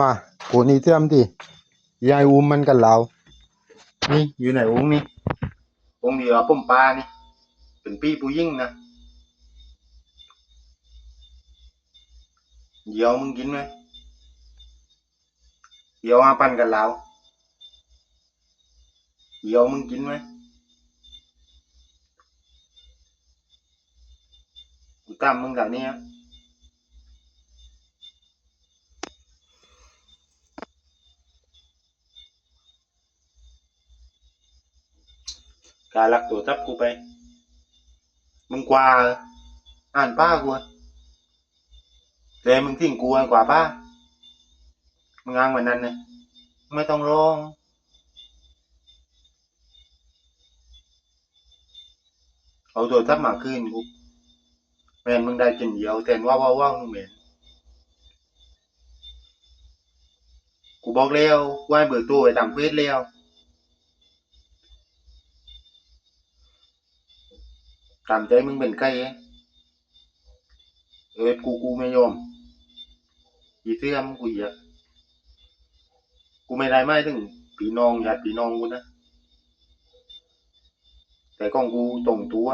มาโกนี่เสื่อมดิยายอุ้มมันกันเรานี่อยู่ไหนอุ้งนี่อุ้งนี่เอาปุ่มปลานี่ เป็นพี่ผู้ยิ่งนะเดี๋ยวมึงกินไหมเดี๋ยวมาปั่นกันเราเดี๋ยวมึงกินไหมกูตามมึงแบบนี้ ครับการลักตัวทับกูไป มึงกว่าเหรออ่านป้ากูอะแต่มึงทิ้งกูกว่าป้า มึงอ้างเหมือนนั้นนะไม่ต้องร้อง เอาตัวทับมาคืนกูแม่นมึงได้กินเดียวแต่นว่าว่าว่ามึงแม่นกูบอกแล้วว่าให้เบิกตัวไปตามเควสแล้ว ตามใจมึงเป็นไก่เออกูกูไม่ยอมอีเสื้อมกูเหยีกกูไม่ได้ไม่ถึงพี่น้องญาติพี่น้องกูนะแต่กล้องกูตรงตัว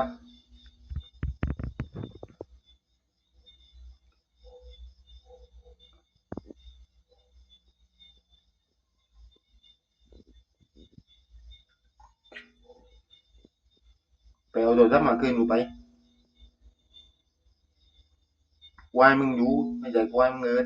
ไปเอาโทรศัพท์มาคืนกูไปวายมึงอยู่ไม่ใช่วายมึงเอิด